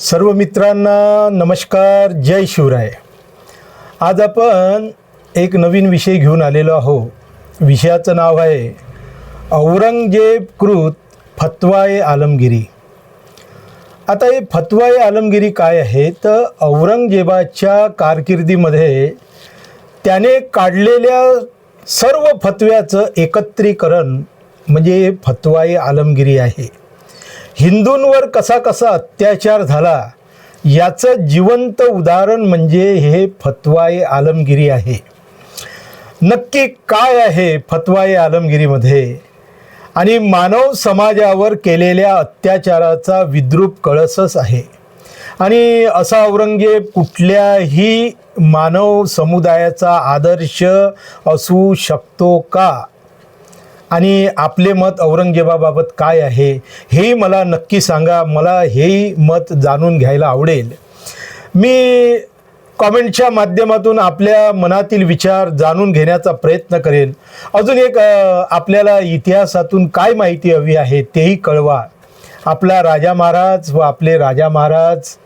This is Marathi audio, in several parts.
सर्व मित्रांना नमस्कार जय शिवराय. आज आपण एक नवीन विषय घेऊन आलेलो आहो विषयाचं नाव आहे औरंगजेब कृत फतवाए आलमगिरी. आता हे फतवाए आलमगिरी काय आहे? तर औरंगजेबाच्या कारकिर्दीमध्ये त्याने काढलेल्या सर्व फतव्याचं एकत्रीकरण म्हणजे फतवाई आलमगिरी आहे. हिंदूंवर कसा कसा अत्याचार झाला याचं जिवंत उदाहरण म्हणजे हे फतवाय आलमगिरी आहे. नक्की काय आहे फतवाय आलमगिरीमध्ये? आणि मानव समाजावर केलेल्या अत्याचाराचा विद्रूप कळसच आहे. आणि असा औरंगजेब कुठल्याही मानव समुदायाचा आदर्श असू शकतो का? आणि आपले मत औरंगजेबाबाबत काय आहे हेही मला नक्की सांगा. मला हेही मत जाणून घ्यायला आवडेल. मी कॉमेंटच्या माध्यमातून आपल्या मनातील विचार जाणून घेण्याचा प्रयत्न करेन. अजून एक आपल्याला इतिहासातून काय माहिती हवी आहे तेही कळवा. आपला राजा महाराज व आपले राजा महाराज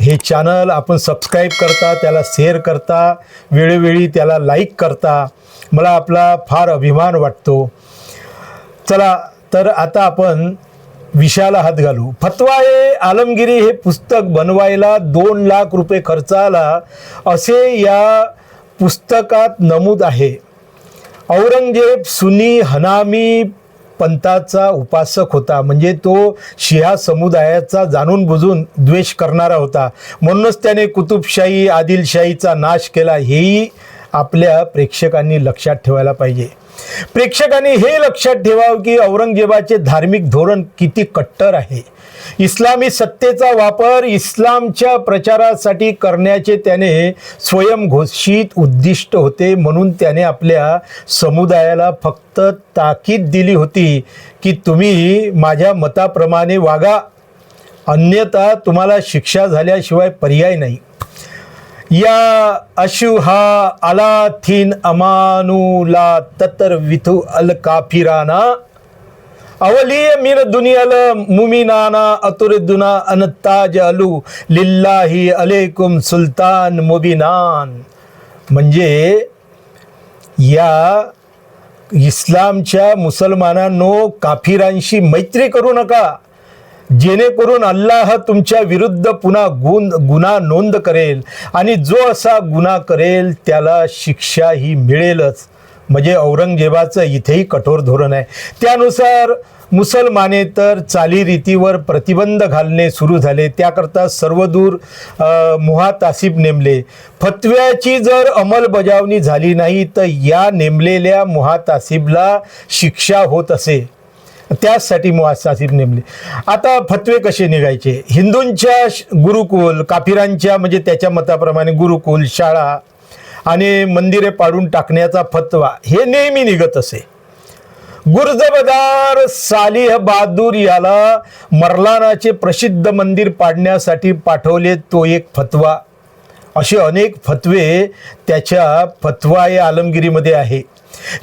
हे चॅनल आपण सबस्क्राईब करता त्याला शेअर करता वेळोवेळी त्याला लाईक करता. मला आपला फार अभिमान वाटतो. चला तर आता आपण विषयाला हात घालू. फतवा हे आलमगिरी हे पुस्तक बनवायला दोन लाख रुपये खर्च आला असे या पुस्तकात नमूद आहे. औरंगजेब सुनी हनामी पंथाचा उपासक होता. म्हणजे तो शिया समुदायाचा जाणून बुजून द्वेष करणारा होता. म्हणूनच त्याने कुतुबशाही आदिलशाहीचा नाश केला. हेही आपल्या प्रेक्षकांनी लक्षात ठेवायला पाहिजे. प्रेक्षकांनी हे लक्षात ठेवावं की औरंगजेबाचे धार्मिक धोरण किती कट्टर आहे. इस्लामी सत्तेचा वापर इस्लामच्या प्रचारासाठी करण्याचे त्याने स्वयंघोषित उद्दिष्ट होते म्हणून त्याने आपल्या समुदायाला फक्त ताकीद दिली होती की तुम्ही माझ्या मताप्रमाणे वागा. अन्यथा तुम्हाला शिक्षा झाल्याशिवाय पर्याय नाही. या अशुहा अला थीन अमानुला ततर विथु अल काफिराना। अवलीय मिन दुनियाल मुमिनाना अतुरदुना अनताज अलू लिल्लाही अलेकुम सुलतान मुबिनान। म्हणजे या इस्लामच्या मुसलमानांनो काफिरांशी मैत्री करू नका। जेणेकरून अल्लाह तुमच्या विरुद्ध पुन्हा गुण गुन्हा नोंद करेल आणि जो असा गुन्हा करेल त्याला शिक्षा ही मिळेलच. म्हणजे औरंगजेबाचं इथेही कठोर धोरण आहे. त्यानुसार मुसलमाने तर चालीरीतीवर प्रतिबंध घालणे सुरू झाले. त्याकरता सर्वदूर अ, मुहातासिब नेमले. फतव्याची जर अंमलबजावणी झाली नाही तर या नेमलेल्या मुहातासिबला शिक्षा होत असे. त्यासाठी मुआसासिब नेमले. आता फतवे कसे निघायचे? हिंदूंच्या गुरुकुल काफिरांच्या म्हणजे त्याच्या मताप्रमाणे गुरुकुल शाळा आणि मंदिरे पाडून टाकण्याचा फतवा हे नेहमी निघत असे. गुरजबदार सालिह बहादूर याला मरलानाचे प्रसिद्ध मंदिर पाडण्यासाठी पाठवले तो एक फतवा. असे अनेक फतवे त्याच्या फतवा या आलमगिरीमध्ये आहे.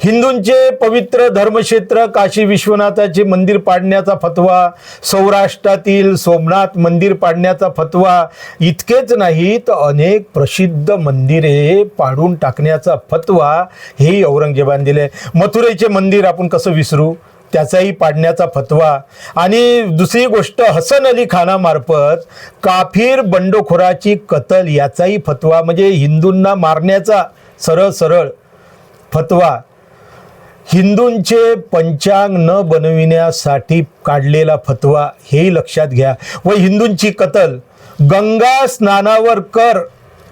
हिंदूंचे पवित्र धर्मक्षेत्र काशी विश्वनाथाचे मंदिर पाडण्याचा फतवा सौराष्ट्रातील सोमनाथ मंदिर पाडण्याचा फतवा इतकेच नाही तर अनेक प्रसिद्ध मंदिरे पाडून टाकण्याचा फतवा हे औरंगजेबाने दिले. मथुरेचे मंदिर आपण कसं विसरू? त्याचाही पाडण्याचा फतवा. आणि दुसरी गोष्ट हसन अली खानामार्फत काफीर बंडखोराची कतल याचाही फतवा म्हणजे हिंदूंना मारण्याचा सरळ सरळ फतवा. हिंदूंचे पंचांग न बनविण्यासाठी काढलेला फतवा हेही लक्षात घ्या. व हिंदूंची कतल गंगा स्नानावर कर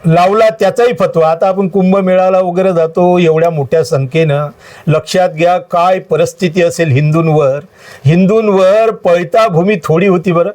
लावला त्याचाही फतवा. आता आपण कुंभमेळाला वगैरे जातो एवढ्या मोठ्या संख्येनं. लक्षात घ्या काय परिस्थिती असेल हिंदूंवर. हिंदूंवर पळता भूमी थोडी होती बरं.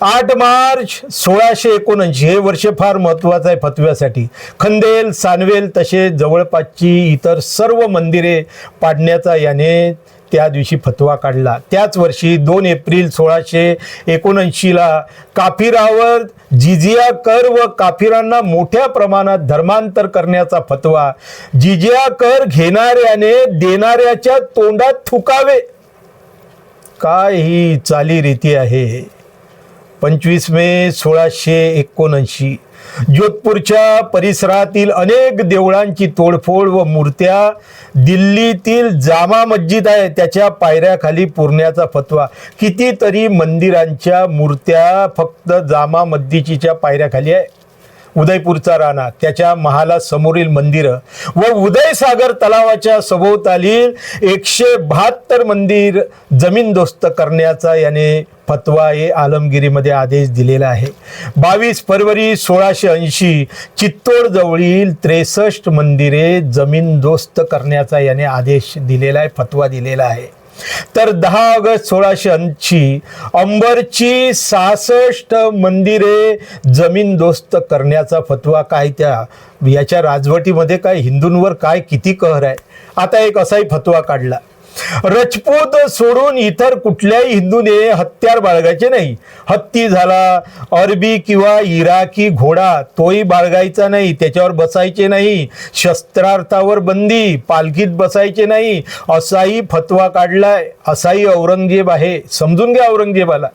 आठ मार्च सोळाशे एकोणऐंशी हे वर्ष फार महत्त्वाचं आहे फतव्यासाठी. खंदेल सानवेल तसे जवळपासची इतर सर्व मंदिरे पाडण्याचा याने त्या दिवशी फतवा काढला. त्याच वर्षी दोन एप्रिल सोळाशे एकोणऐंशीला काफिरावर जिजिया कर व काफिरांना मोठ्या प्रमाणात धर्मांतर करण्याचा फतवा जिजिया कर घेणाऱ्याने देणाऱ्याच्या तोंडात थुकावे. काय ही चालीरीती आहे. पंचवीस मे सोळाशे एकोणऐंशी. जोधपूरच्या परिसरातील अनेक देवळांची तोडफोड व मूर्त्या दिल्लीतील जामा मस्जिद आहे त्याच्या पायऱ्याखाली पुरण्याचा फतवा. कितीतरी मंदिरांच्या मूर्त्या फक्त जामा मस्जिदीच्या पायऱ्याखाली आहे. उदयपूरचा राणा त्याच्या महाला समोरील मंदिरं व उदयसागर तलावाच्या सभोवताली एकशे बहात्तर मंदिर जमीनदोस्त करण्याचा याने फतवा हे आलमगिरीमध्ये आदेश दिलेला आहे. बावीस फरवरी सोळाशे ऐंशी चित्तोडजवळील त्रेसष्ट मंदिरे जमीनदोस्त करण्याचा याने आदेश दिलेला आहे फतवा दिलेला आहे. तर दहा ऑगस्ट सोळाशे ऐंशी अंबरची सहासष्ट मंदिरे जमीनदोस्त करण्याचा फतवा काय त्या? याच्या राजवटीमध्ये काय हिंदूंवर काय किती कहर आहे? आता एक असाही फतवा काढला. रजपूत सोडून इतर कुठल्याही हिंदूने हत्यार बाळगायचे नाही. हत्ती झाला अरबी किंवा इराकी घोडा तोही बाळगायचा नाही त्याच्यावर बसायचे नाही शस्त्रार्थावर बंदी पालखीत बसायचे नाही असाही फतवा काढलाय असाही औरंगजेब आहे. समजून घ्या औरंगजेबाला.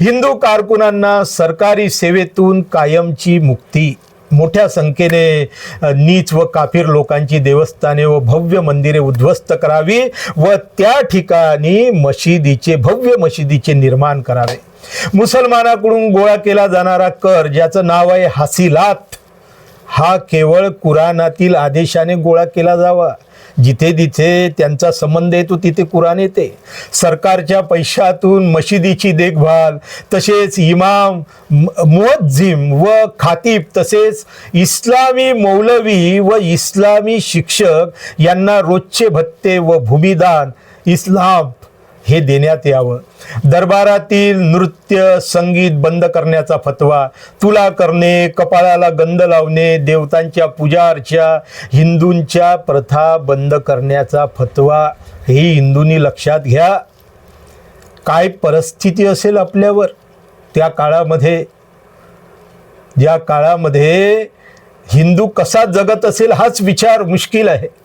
हिंदू कारकुनांना सरकारी सेवेतून कायमची मुक्ती. मोठ्या संख्येने नीच व काफीर लोकांची देवस्थाने व भव्य मंदिरे उद्ध्वस्त करावी व त्या ठिकाणी मशिदीचे भव्य मशिदीचे निर्माण करावे. मुसलमानाकडून गोळा केला जाणारा कर ज्याचं नाव आहे हासिलात हा केवळ कुराणातील आदेशाने गोळा केला जावा. जिथे जिथे त्यांचा संबंध येतो तिथे कुराण येते. सरकारच्या पैशातून मशिदीची देखभाल तसेच इमाम मुअज्जिम व खातीब तसेच इस्लामी मौलवी व इस्लामी शिक्षक यांना रोजचे भत्ते व भूमिदान इस्लाम हे देण्यात यावं. दरबारातील नृत्य संगीत बंद करण्याचा फतवा तुला करणे कपाळाला गंध लावणे देवतांच्या पूजा अर्चा हिंदूंच्या प्रथा बंद करण्याचा फतवा हे हिंदूंनी लक्षात घ्या. काय परिस्थिती असेल आपल्यावर त्या काळामध्ये? ज्या काळामध्ये हिंदू कसा जगत असेल हाच विचार मुश्किल आहे.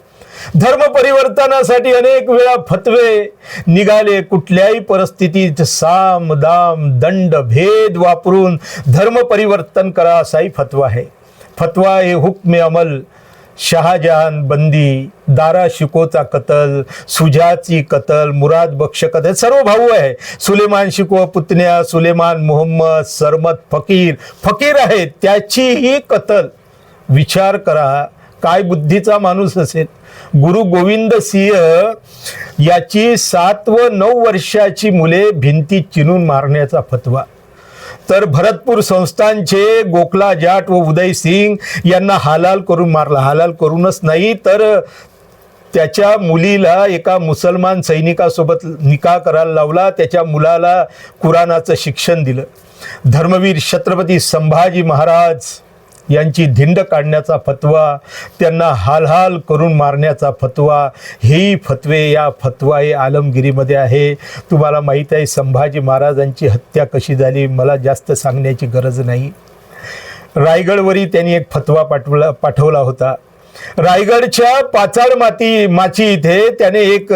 धर्म परिवर्तनासाठी अनेक वेळा फतवे निघाले कुठल्याही परिस्थितीत साम दाम दंड भेद वापरून धर्म परिवर्तन करा असाही फतवा आहे. फतवा हे हुक्मे अमल शहाजहान बंदी दारा शिकोचा कतल सुजाची कतल मुराद बक्ष कतल सर्व भाऊ आहे. सुलेमान शिको पुतण्या सुलेमान मोहम्मद सरमत फकीर फकीर आहे त्याचीही कतल. विचार करा काय बुद्धीचा माणूस असेल? गुरु गोविंद सिंह याची सात व नऊ वर्षाची मुले भिंती चिनून मारण्याचा फतवा. तर भरतपूर संस्थानचे गोखला जाट व उदय सिंग यांना हालाल करून मारला. हालाल करूनच नाही तर त्याच्या मुलीला एका मुसलमान सैनिकासोबत निकाह करायला लावला. त्याच्या मुलाला कुराणाचं शिक्षण दिलं. धर्मवीर छत्रपती संभाजी महाराज यांची धिंड काढण्याचा फतवा त्यांना हालहाल करून मारण्याचा फतवा हेही फतवे या फतवा हे आलमगिरीमध्ये आहे. तुम्हाला माहीत आहे संभाजी महाराजांची हत्या कशी झाली मला जास्त सांगण्याची गरज नाही. रायगडवरी त्यांनी एक फतवा पाठवला पाठवला होता. रायगडच्या पाचाड माती माची इथे त्याने एक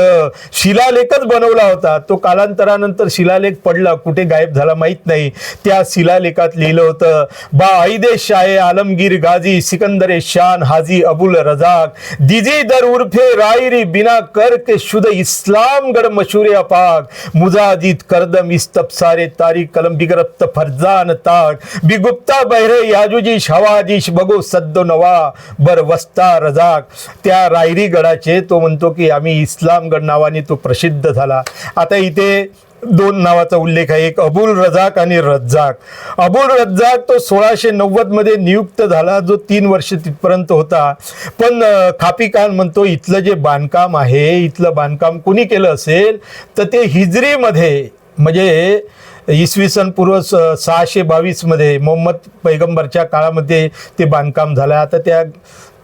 शिलालेखच बनवला होता. तो कालांतरानंतर शिलालेख पडला. कुठे गायब झाला माहीत नाही. त्या शिलालेखात लिहिलं होतं बा आईदे शाहे आलमगीर गाजी सिकंदरे शान हाजी अबुल रजाक दिजी दर उर्फे रायरी बिना कर के शुद्ध इस्लाम गड मशूरे अपाक मुजादिद करदम इस्तफसारे तारी कलम बिगरप्त फरजान ताक बिगुप्ता बहरे याजुजी शवाजीश बगो सद्दो नवा बर वस्ता रजाक त्या रायरी गडाचे तो म्हणतो की आम्ही इस्लामगड नावाने तो प्रसिद्ध झाला. आता इथे दोन नावाचा उल्लेख आहे. एक अबुल रजाक आणि रज्जाक. अबुल रज्जाक तो सोळाशे नव्वदमध्ये नियुक्त झाला जो तीन वर्ष तिथपर्यंत होता. पण खापी खान म्हणतो इथलं जे बांधकाम आहे इथलं बांधकाम कुणी केलं असेल? तर ते हिजरीमध्ये म्हणजे इसवी सन पूर्व सहाशे बावीसमध्ये मोहम्मद पैगंबरच्या काळामध्ये ते बांधकाम झालं. आता त्या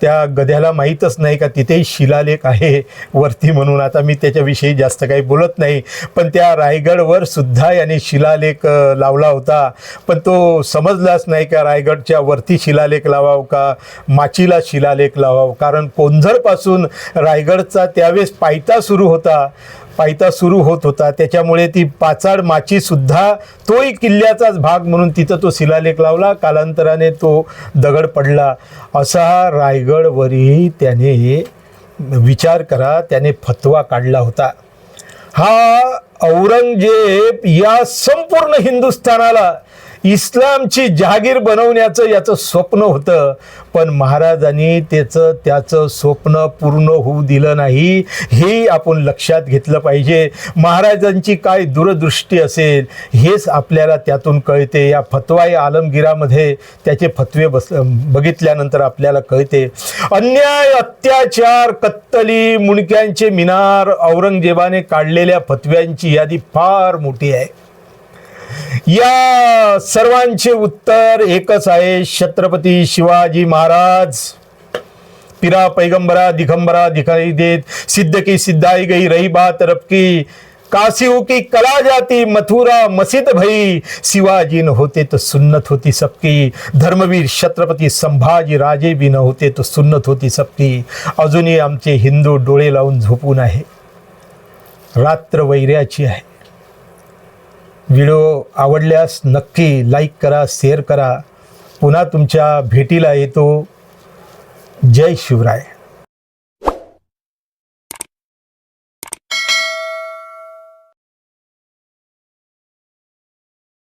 त्या गध्याला माहीतच नाही का तिथेही शिलालेख आहे वरती म्हणून. आता मी त्याच्याविषयी जास्त काही बोलत नाही पण त्या रायगडवर सुद्धा याने शिलालेख लावला होता. पण तो समजलाच नाही का रायगडच्या वरती शिलालेख लावावं का माचीला शिलालेख लावावं? कारण कोंझरपासून रायगडचा त्यावेळेस पायता सुरू होता. पायता सुरू होत होता. त्याच्यामुळे ती पाचाड माची सुद्धा तोही किल्ल्याचाच भाग म्हणून तिथं तो शिलालेख लावला. कालांतराने तो दगड पडला. असा रायगडवरही त्याने विचार करा. त्याने फतवा काढला होता. हा औरंगजेब या संपूर्ण हिंदुस्थानाला इस्लामची जहागीर बनवण्याचं याचं स्वप्न होतं. पण महाराजांनी त्याचं त्याचं स्वप्न पूर्ण होऊ दिलं नाही. हे आपण लक्षात घेतलं पाहिजे. महाराजांची काय दूरदृष्टी असेल हेच आपल्याला त्यातून कळते. या फतवाई आलमगिरामध्ये त्याचे फतवे बस बघितल्यानंतर आपल्याला कळते. अन्याय अत्याचार कत्तली मुणक्यांचे मिनार औरंगजेबाने काढलेल्या फतव्यांची यादी फार मोठी आहे. या सर्वांचे उत्तर एकच आहे छत्रपती शिवाजी महाराज. पिरा पैगंबरा दिगंबरा दिखाई देत. सिद्ध की सिद्धाई गई रही बात रबकी की. की कला जाती मथुरा मस्जिद भई. शिवाजी न होते तो सुन्नत होती सबकी. धर्मवीर छत्रपती संभाजी राजे बी न होते तो सुन्नत होती सबकी. अजूनही आमचे हिंदू डोळे लावून झोपून आहे. रात्र वैर्याची आहे. व्हिडिओ आवडल्यास नक्की लाईक करा शेअर करा. पुन्हा तुमच्या भेटीला येतो. जय शिवराय.